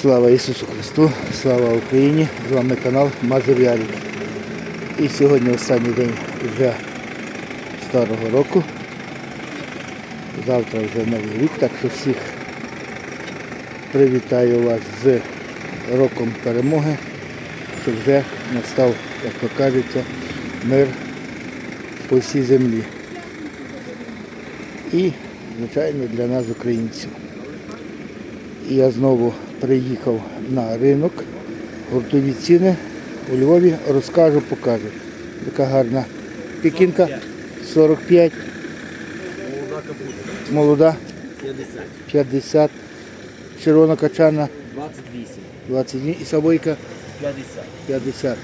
Слава Ісусу Христу, слава Україні! З вами канал Мазур Ярик. І сьогодні останній день вже старого року. Завтра вже новий рік, так що всіх привітаю вас з роком перемоги, щоб вже настав, як то кажеться, мир по всій землі. І, звичайно, для нас, українців. І я знову приїхав на ринок, гуртові ціни у Львові, розкажу, покажу. Така гарна пекінка 45, Молода капуста. молода 50. 50, червона качана 28. 20 днів і савойка 50. 50.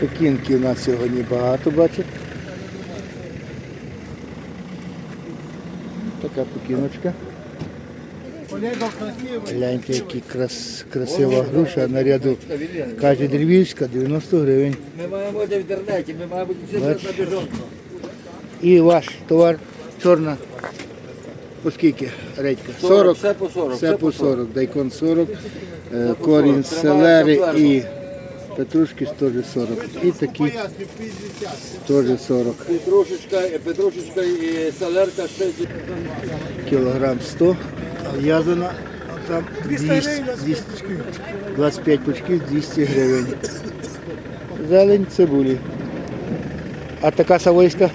Пекінки у нас сьогодні багато, бачите. Така пекіночка. Гляньте, які крас, красива груша наряду. Каже Львівська 90 гривень. Ми маємо в інтернеті, ми маємо на біжонку. І ваш товар чорна. По скільки редька? 40. Все по 40. Все по 40. Дайкон 40, е, корінь 40. селери і петрушки теж 40. І такі теж 40. Петрушечка, петрушечка і салерка 60. Кілограм 100, а в'язана а там 200, 200, 25 пучків 200 гривень. Зелень цибулі. А така савойська?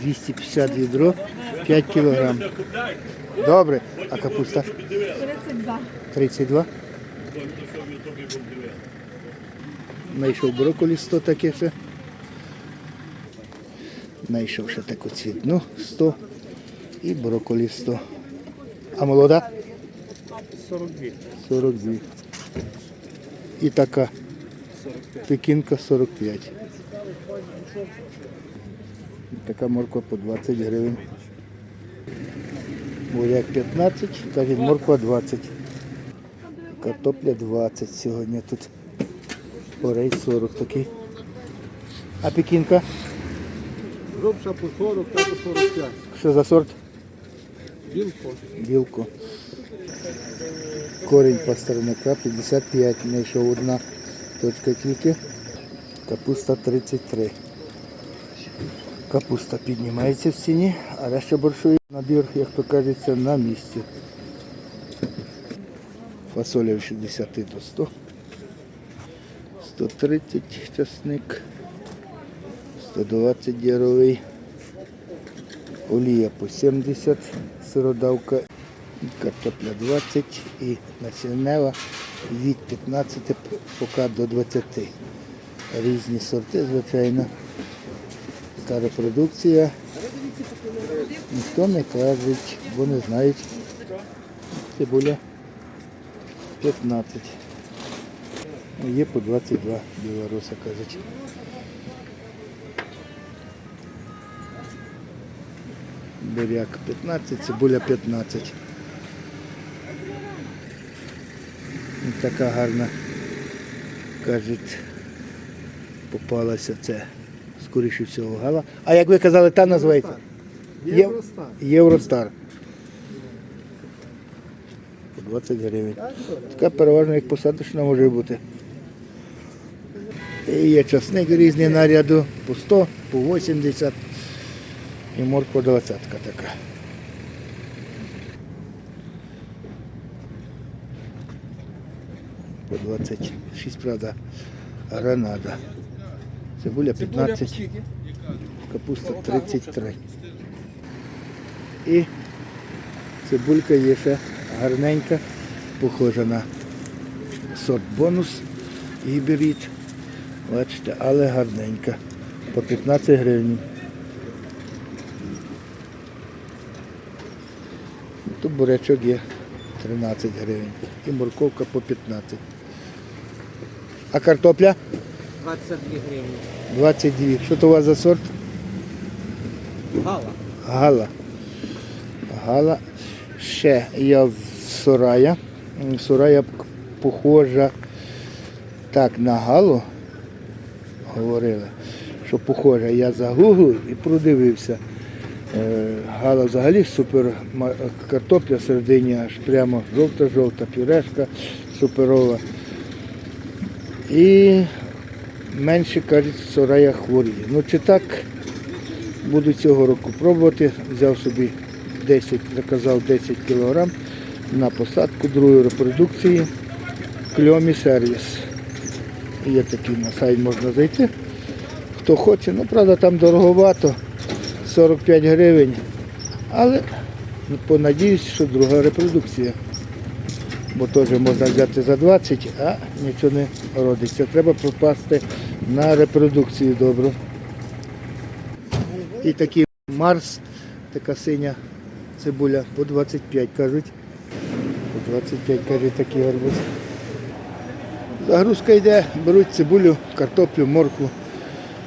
250 відро, 5 кілограм. Добре. А капуста? 32. 32. Знайшов брокколі 100 таке ще. Знайшов ще таку цвітну 100 і брокколі 100. А молода? 42. 42. І така пекінка 45. І така морква по 20 гривень. Буряк 15, каже морква 20. Картопля 20 сьогодні тут. Орей 40 такий. А пекінка? Грубша по 40, та по 45. Що за сорт? Білко. Білко. Корінь пастерника 55, знайшов одна точка тільки. Капуста 33. Капуста піднімається в ціні, а решта борщовий набір, як то кажеться, на місці. Фасоля від 60 до 100. 130 часник. 120 діровий. Олія по 70, сиродавка, картопля 20 і насіннева від 15 поки до 20. Різні сорти, звичайно. Стара продукція. Ніхто не каже, бо не знають. Цибуля 15. Ну, Є по 22 білоруса кажуть. Буряк 15, цибуля 15. І така гарна, кажуть, попалася це, скоріше всього, гала. А як ви казали, та називається? Євростар. Євростар. По 20 гривень. Така переважно як посадочна може бути. І є часник різний наряду, по 100, по 80. І морква двадцятка така. По 26, правда, гранада. Цибуля 15, капуста 33. І цибулька є ще гарненька, похожа на сорт бонус гіберіт. Бачите, але гарненька. По 15 гривень. Тут бурячок є 13 гривень. І морковка по 15. А картопля 22 гривні. 22. Що то у вас за сорт? Гала. Гала. Гала. Ще Сорая. М, Сорая похожа так на Галу. Говорили, що похожа. Я загуглив і продивився. Е, Гала взагалі супер картопля всередині аж прямо жовта-жовта, пюрешка суперова. І менше кажуть, сорая хворіє. Ну чи так буду цього року пробувати. Взяв собі 10, заказав 10 кг на посадку другої репродукції. Кльомі сервіс. Є такий на сайт можна зайти. Хто хоче, ну правда там дороговато, 45 гривень. Але ну, понадіюсь, що друга репродукція. Бо теж можна взяти за 20, а нічого не родиться. Треба попасти на репродукцію добру. І такий Марс, така синя цибуля по 25 кажуть. По 25 кажуть такий гарбуз. Загрузка йде, беруть цибулю, картоплю, моркву,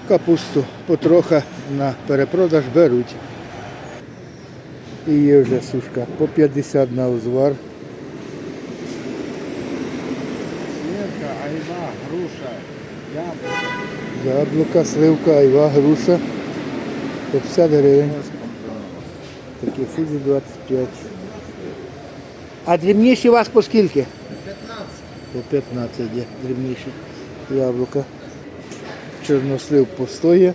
капусту, потроха на перепродаж беруть. І є вже сушка по 50 на узвар. Сірка, айва, груша, яблука. Яблука, сливка, айва, груша. По 50 гривень. Такі фузі 25. А дрібніші у вас по скільки? 15. По 15 є дрібніші яблука. Чорнослив постоє.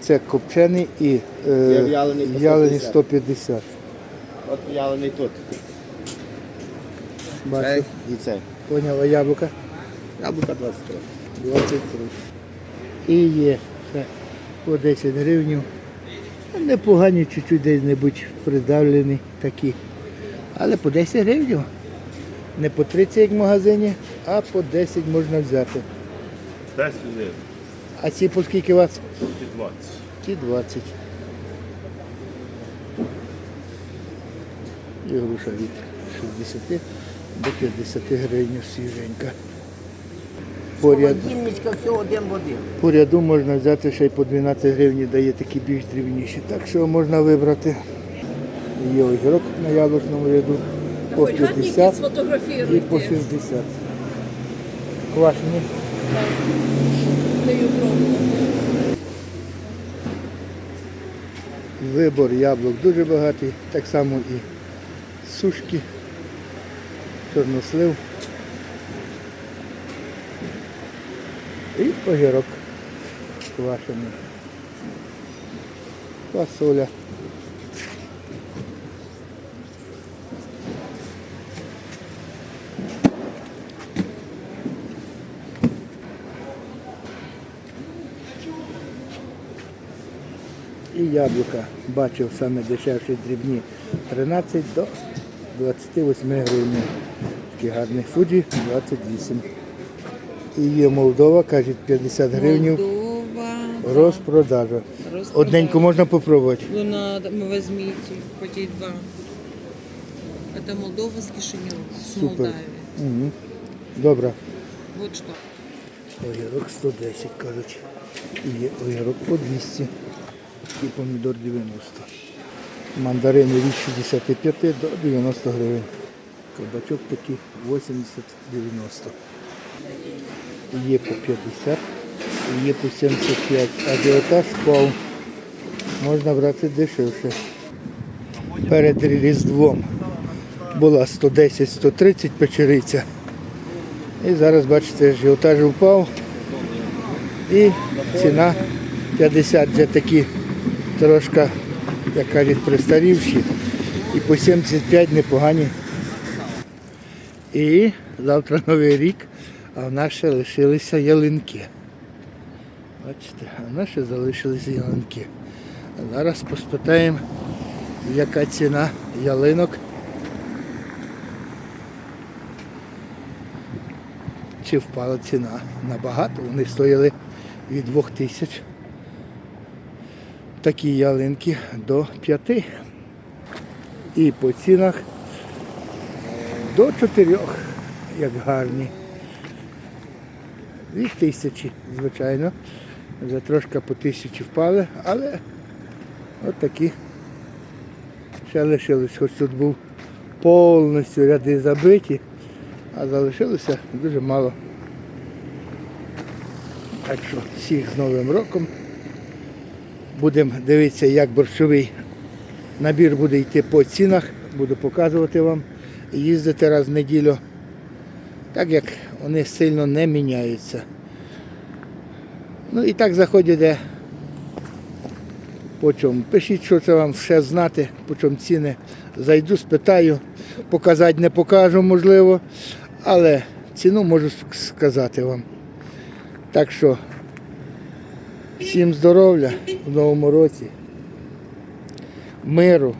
Це копчений і е, в'ялений по в'ялений 150. 150. От в'ялений тут. Бачу. Цей і цей. Поняла яблука? Яблука 23. 23. І є ще по 10 гривень. Непогані, чуть-чуть десь-небудь придавлені такі. Але по 10 гривень. Не по 30, як в магазині, а по 10 можна взяти. 10 людей, А ці по скільки у вас? і 20. Ті 20. І груша від 60 до 50 гривень свіженька. Поряд, Холодильничка один в один. по ряду можна взяти ще й по 12 гривень, дає такі більш дрібніші. Так що можна вибрати. Є огірок на яблучному ряду по 50 і по 60. Квашені. Даю пробувати. Вибор яблук дуже багатий, так само і сушки, чорнослив і огірок квашений. Фасоля. І яблука бачив саме дешевші дрібні 13 до 28 гривень. Такі гарні фуджі 28. І є Молдова, кажуть 50 гривень. Молдова. Розпродажа. Одненьку можна попробувати. Ну, надо, мы возьмите, два. Это Молдова с Кишинева, с Супер. Молдавии. Угу. Добре. Вот что. Огірок 110, кажуть. І є огірок по 200. І помідор 90. Мандарини від 65 до 90 гривень. Кабачок такий 80-90. Є по 50, є по 75. Ажіотаж впав. Можна брати дешевше. Перед Різдвом була 110-130 печериця. І зараз, бачите, ажіотаж впав. І ціна 50 вже такі трошки, як кажуть, пристарівші. І по 75 непогані. І завтра новий рік, а в нас ще лишилися ялинки. Бачите, а в нас ще залишилися ялинки. А зараз поспитаємо, яка ціна ялинок. Чи впала ціна набагато? Вони стояли від 2 тисяч. Такі ялинки до 5. І по цінах до 4, як гарні. Від тисячі, звичайно. Вже трошки по тисячі впали, але от такі ще лишились, хоч тут був повністю ряди забиті, а залишилося дуже мало. Так що всіх з Новим роком. Будемо дивитися, як борщовий Набір буде йти по цінах, буду показувати вам. Їздити раз в неділю, так як вони сильно не міняються. Ну і так заходять по чому. Пишіть, що це вам ще знати, по чому ціни. Зайду, спитаю, показати не покажу, можливо, але ціну можу сказати вам. Так що всім здоров'я в новому році, миру,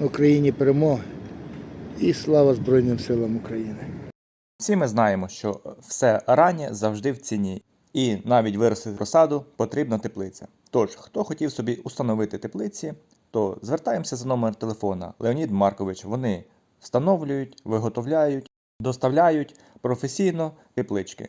Україні перемоги і слава Збройним силам України. Всі ми знаємо, що все раннє завжди в ціні, і навіть виростити розсаду потрібна теплиця. Тож, хто хотів собі установити теплиці, то звертаємося за номер телефона Леонід Маркович. Вони встановлюють, виготовляють, доставляють професійно теплички,